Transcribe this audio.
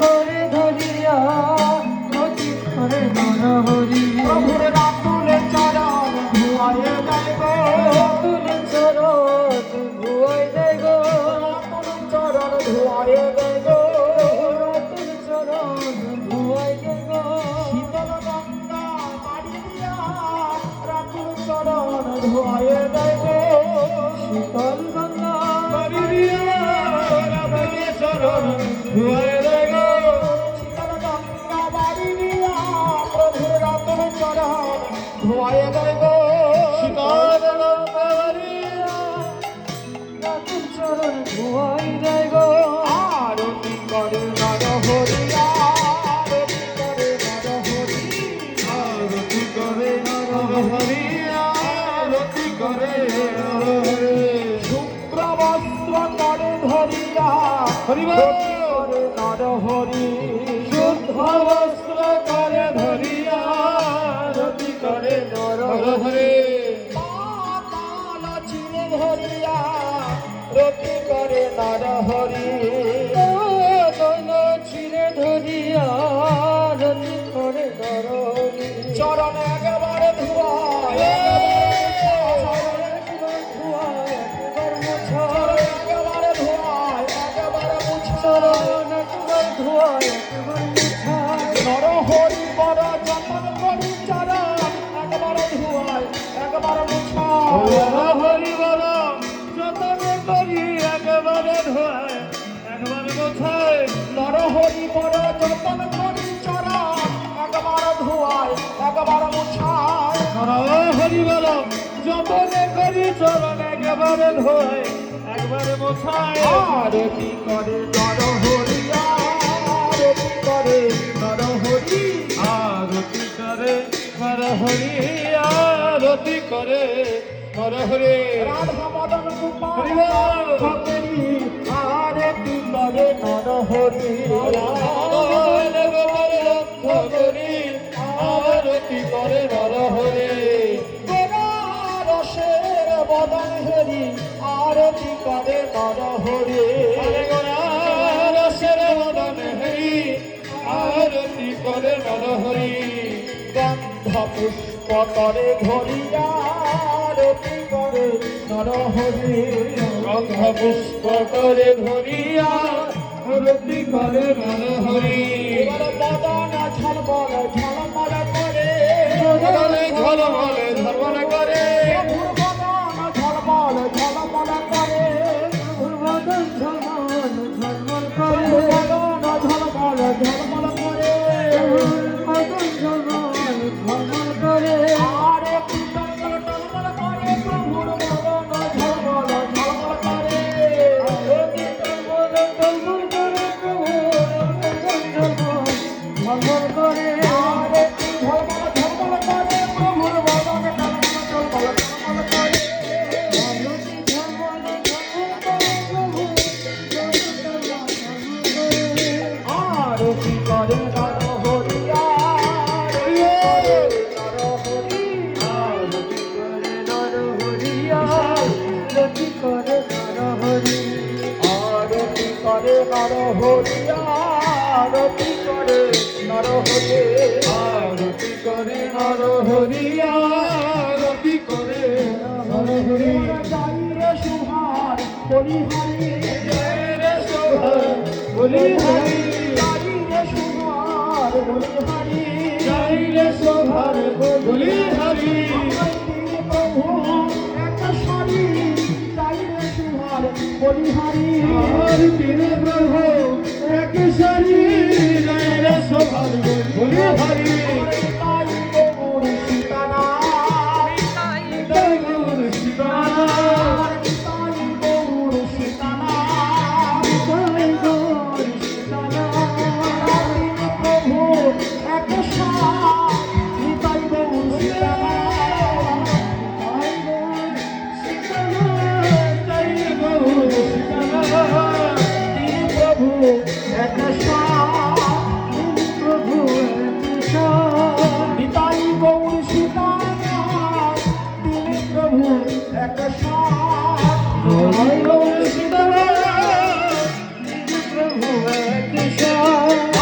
করে ধরিয়া, নদী করে নরহরি। প্রভুর রাতুলে চরণ ধুয়ায়ে দেয় গো তুলে চরণ ধুয়াই দেয় গো, রাতুল চরণ ধুয়ায়ে দেয় গো তুলে চরণ শীতল গঙ্গা রাতুল শীতল গঙ্গা রাতুল বস্ত্র করে ধরিয়া করে নরহরি শুদ্ধ বস্ত্র করে ধরিয়া আরতি করে নরহরি পাতাল চিরে ধরিয়া রতি করে নরহরি। দল ছিঁড়ে ধরিয়া রতি করে নরহরি চরণ একেবারে মুছায় চরণ একবার ধোয়া নরহরি বড় যতন করি চরণ একবারে ধুয়ায় একবারে মুছায়। হরি বল যতনে করি চরণ একেবারে ধোয় একবারে মোছায়। করে নরহরি আরতি করে করে হর হরি আরতি করে হর হরি? রাধা মদন কুমার বল। আরতি করে নর হরি? গোরা রসের বদন হেরি আরতি করে নরহরি রসের মদন হরি আরতি করে নর হরি? গন্ধ পুষ্প করে ধরিয়া আরতি করে নরহরি গন্ধ পুষ্প করে ধরিয়া আরতি করে নর হরি? এবার বদন ঝলমল ঝলমল করে করে নরহরি আরতি করে করে নরহরি আরতি করে করে নরহরি আরতি করে নরহরি যাইরে সুহার বলিহারি রে সোহর বলি হরি সোহর বলি হরি। প্রভু একটা শাড়ি যাইরে সুহার বলিহারি Krishna,